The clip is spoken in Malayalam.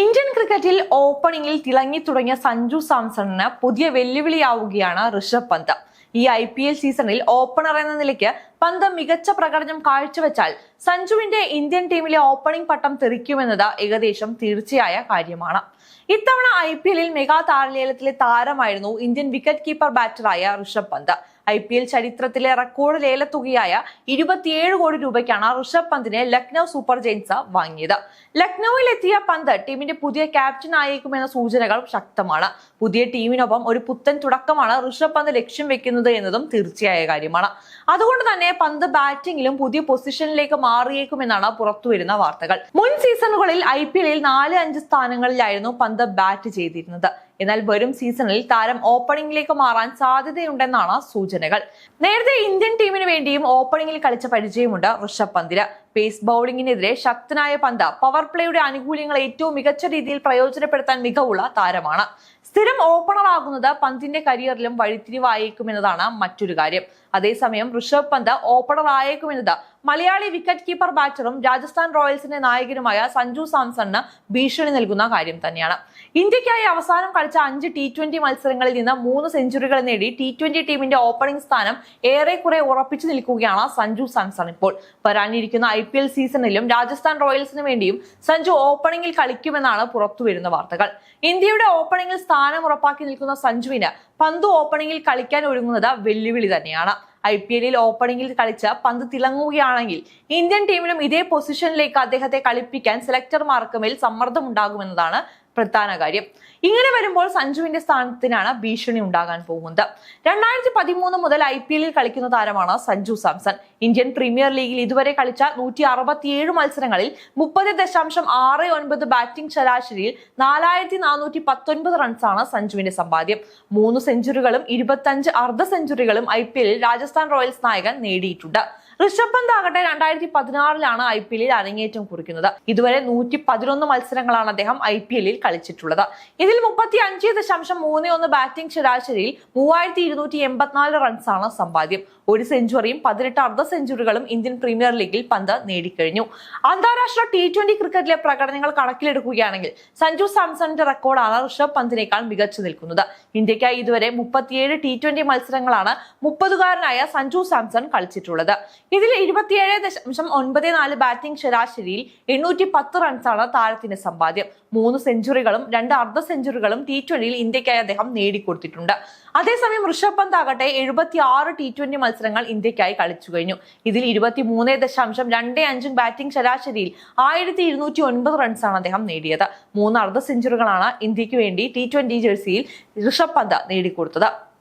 ഇന്ത്യൻ ക്രിക്കറ്റിൽ ഓപ്പണിംഗിൽ തിളങ്ങി തുടങ്ങിയ സഞ്ജു സാംസണിന് പുതിയ വെല്ലുവിളിയാവുകയാണ് ഋഷഭ് പന്ത്. ഈ ഐ പി എൽ സീസണിൽ ഓപ്പണർ എന്ന നിലയ്ക്ക് പന്ത് മികച്ച പ്രകടനം കാഴ്ചവെച്ചാൽ സഞ്ജുവിന്റെ ഇന്ത്യൻ ടീമിലെ ഓപ്പണിംഗ് പട്ടം തെറിക്കുമെന്നത് ഏകദേശം തീർച്ചയായ കാര്യമാണ്. ഇത്തവണ ഐ പി എല്ലിൽ മെഗാ താരലേലത്തിലെ താരമായിരുന്നു Indian wicket keeper ബാറ്ററായ Rishabh Pant. I P L ചരിത്രത്തിലെ റെക്കോർഡ് ലേലത്തുകയായ ഇരുപത്തിയേഴ് കോടി രൂപയ്ക്കാണ് ഋഷഭ് പന്തിനെ ലക്നൗ സൂപ്പർ ജെയിൻസ് വാങ്ങിയത്. ലക്നൌവിൽ എത്തിയ പന്ത് ടീമിന്റെ പുതിയ ക്യാപ്റ്റൻ ആയേക്കുമെന്ന സൂചനകൾ ശക്തമാണ്. പുതിയ ടീമിനൊപ്പം ഒരു പുത്തൻ തുടക്കമാണ് ഋഷഭ് പന്ത് ലക്ഷ്യം വെക്കുന്നത് എന്നതും തീർച്ചയായ കാര്യമാണ്. അതുകൊണ്ട് തന്നെ പന്ത് ബാറ്റിംഗിലും പുതിയ പൊസിഷനിലേക്ക് മാറിയേക്കുമെന്നാണ് പുറത്തുവരുന്ന വാർത്തകൾ. മുൻ സീസണുകളിൽ ഐ പി എല്ലിൽ നാല് അഞ്ച് സ്ഥാനങ്ങളിലായിരുന്നു പന്ത് ബാറ്റ് ചെയ്തിരുന്നത്. എന്നാൽ വരും സീസണിൽ താരം ഓപ്പണിംഗിലേക്ക് മാറാൻ സാധ്യതയുണ്ടെന്നാണ് സൂചനകൾ. നേരത്തെ ഇന്ത്യൻ ടീമിന് വേണ്ടിയും ഓപ്പണിംഗിൽ കളിച്ച പരിചയമുണ്ട് ഋഷഭ് പന്തിന്. പേസ് ബൗളിംഗിനെതിരെ ശക്തനായ പന്ത് പവർ പ്ലേയുടെ ആനുകൂല്യങ്ങൾ ഏറ്റവും മികച്ച രീതിയിൽ പ്രയോജനപ്പെടുത്താൻ മികവുള്ള താരമാണ്. സ്ഥിരം ഓപ്പണർ ആകുന്നത് പന്തിന്റെ കരിയറിലും വഴിത്തിരിവായേക്കുമെന്നതാണ് മറ്റൊരു കാര്യം. അതേസമയം ഋഷഭ് പന്ത് ഓപ്പണർ ആയേക്കുമെന്നത് മലയാളി വിക്കറ്റ് കീപ്പർ ബാറ്ററും രാജസ്ഥാൻ റോയൽസിന്റെ നായകനുമായ സഞ്ജു സാംസണിന് ഭീഷണി നൽകുന്ന കാര്യം തന്നെയാണ്. ഇന്ത്യക്കായി അവസാനം കളിച്ച അഞ്ച് ടി ട്വന്റി മത്സരങ്ങളിൽ നിന്ന് മൂന്ന് സെഞ്ചുറികൾ നേടി ടി ട്വന്റി ടീമിന്റെ ഓപ്പണിംഗ് സ്ഥാനം ഏറെക്കുറെ ഉറപ്പിച്ചു നിൽക്കുകയാണ് സഞ്ജു സാംസൺ ഇപ്പോൾ. വരാനിരിക്കുന്ന ഐ പി എൽ സീസണിലും രാജസ്ഥാൻ റോയൽസിന് വേണ്ടിയും സഞ്ജു ഓപ്പണിംഗിൽ കളിക്കുമെന്നാണ് പുറത്തുവരുന്ന വാർത്തകൾ. ഇന്ത്യയുടെ ഓപ്പണിംഗിൽ സ്ഥാനം ഉറപ്പാക്കി നിൽക്കുന്ന സഞ്ജുവിന് പന്ത് ഓപ്പണിംഗിൽ കളിക്കാൻ ഒരുങ്ങുന്നത് വെല്ലുവിളി തന്നെയാണ്. ഐ പി എല്ലിൽ ഓപ്പണിംഗിൽ കളിച്ച് പന്ത് തിളങ്ങുകയാണെങ്കിൽ ഇന്ത്യൻ ടീമിലും ഇതേ പൊസിഷനിലേക്ക് അദ്ദേഹത്തെ കളിപ്പിക്കാൻ സെലക്ടർമാർക്ക് മേൽ സമ്മർദ്ദമുണ്ടാകുമെന്നതാണ് പ്രധാന കാര്യം. ഇങ്ങനെ വരുമ്പോൾ സഞ്ജുവിന്റെ സ്ഥാനത്തിനാണ് ഭീഷണി ഉണ്ടാകാൻ പോകുന്നത്. രണ്ടായിരത്തി പതിമൂന്ന് മുതൽ ഐ പി എല്ലിൽ കളിക്കുന്ന താരമാണ് സഞ്ജു സാംസൺ. ഇന്ത്യൻ പ്രീമിയർ ലീഗിൽ ഇതുവരെ കളിച്ച നൂറ്റി അറുപത്തിയേഴ് മത്സരങ്ങളിൽ മുപ്പത് ദശാംശം ആറ് ഒൻപത് ബാറ്റിംഗ് ശരാശരിയിൽ നാലായിരത്തി നാനൂറ്റി പത്തൊൻപത് റൺസാണ് സഞ്ജുവിന്റെ സമ്പാദ്യം. മൂന്ന് സെഞ്ചുറികളും ഇരുപത്തഞ്ച് അർദ്ധ സെഞ്ചുറികളും ഐ പി എല്ലിൽ രാജസ്ഥാൻ റോയൽസ് നായകൻ നേടിയിട്ടുണ്ട്. ഋഷഭ് പന്ത് ആകട്ടെ രണ്ടായിരത്തി പതിനാറിലാണ് ഐ പി എല്ലിൽ അരങ്ങേറ്റം കുറിക്കുന്നത്. ഇതുവരെ നൂറ്റി പതിനൊന്ന് മത്സരങ്ങളാണ് അദ്ദേഹം ഐ പി എല്ലിൽ കളിച്ചിട്ടുള്ളത്. ഇതിൽ മുപ്പത്തി അഞ്ച് ദശാംശം മൂന്ന് ഒന്ന് ബാറ്റിംഗ് ശരാശരിയിൽ മൂവായിരത്തി ഇരുന്നൂറ്റി എൺപത്തിനാല് റൺസാണ് സമ്പാദ്യം. ഒരു സെഞ്ചുറിയും പതിനെട്ട് അർദ്ധ സെഞ്ചുറികളും ഇന്ത്യൻ പ്രീമിയർ ലീഗിൽ പന്ത് നേടിക്കഴിഞ്ഞു. അന്താരാഷ്ട്ര ടി ട്വന്റി ക്രിക്കറ്റിലെ പ്രകടനങ്ങൾ കണക്കിലെടുക്കുകയാണെങ്കിൽ സഞ്ജു സാംസണിന്റെ റെക്കോർഡാണ് ഋഷഭ് പന്തിനേക്കാൾ മികച്ചു നിൽക്കുന്നത്. ഇന്ത്യക്കായി ഇതുവരെ മുപ്പത്തിയേഴ് ടി ട്വന്റി മത്സരങ്ങളാണ് മുപ്പതുകാരനായ സഞ്ജു സാംസൺ കളിച്ചിട്ടുള്ളത്. ഇതിൽ ഇരുപത്തിയേഴ് ദശാംശം ഒൻപത് നാല് ബാറ്റിംഗ് ശരാശരിയിൽ എണ്ണൂറ്റി പത്ത് റൺസാണ് താരത്തിന്റെ സമ്പാദ്യം. മൂന്ന് സെഞ്ചുറികളും രണ്ട് അർദ്ധ സെഞ്ചുറികളും ടി ട്വന്റിയിൽ ഇന്ത്യക്കായി അദ്ദേഹം നേടിക്കൊടുത്തിട്ടുണ്ട്. അതേസമയം ഋഷഭ് പന്ത് ആകട്ടെ എഴുപത്തി ആറ് ടി ട്വന്റി മത്സരങ്ങൾ ഇന്ത്യക്കായി കളിച്ചു കഴിഞ്ഞു. ഇതിൽ ഇരുപത്തി മൂന്ന് ദശാംശം രണ്ട് അഞ്ചും ബാറ്റിംഗ് ശരാശരിയിൽ ആയിരത്തി ഇരുന്നൂറ്റി ഒൻപത് റൺസാണ് അദ്ദേഹം നേടിയത്. മൂന്ന് അർദ്ധ സെഞ്ചുറികളാണ് ഇന്ത്യയ്ക്ക് വേണ്ടി ടി ട്വന്റി ജേഴ്സിയിൽ ഋഷഭ് പന്ത് നേടിക്കൊടുത്തത്.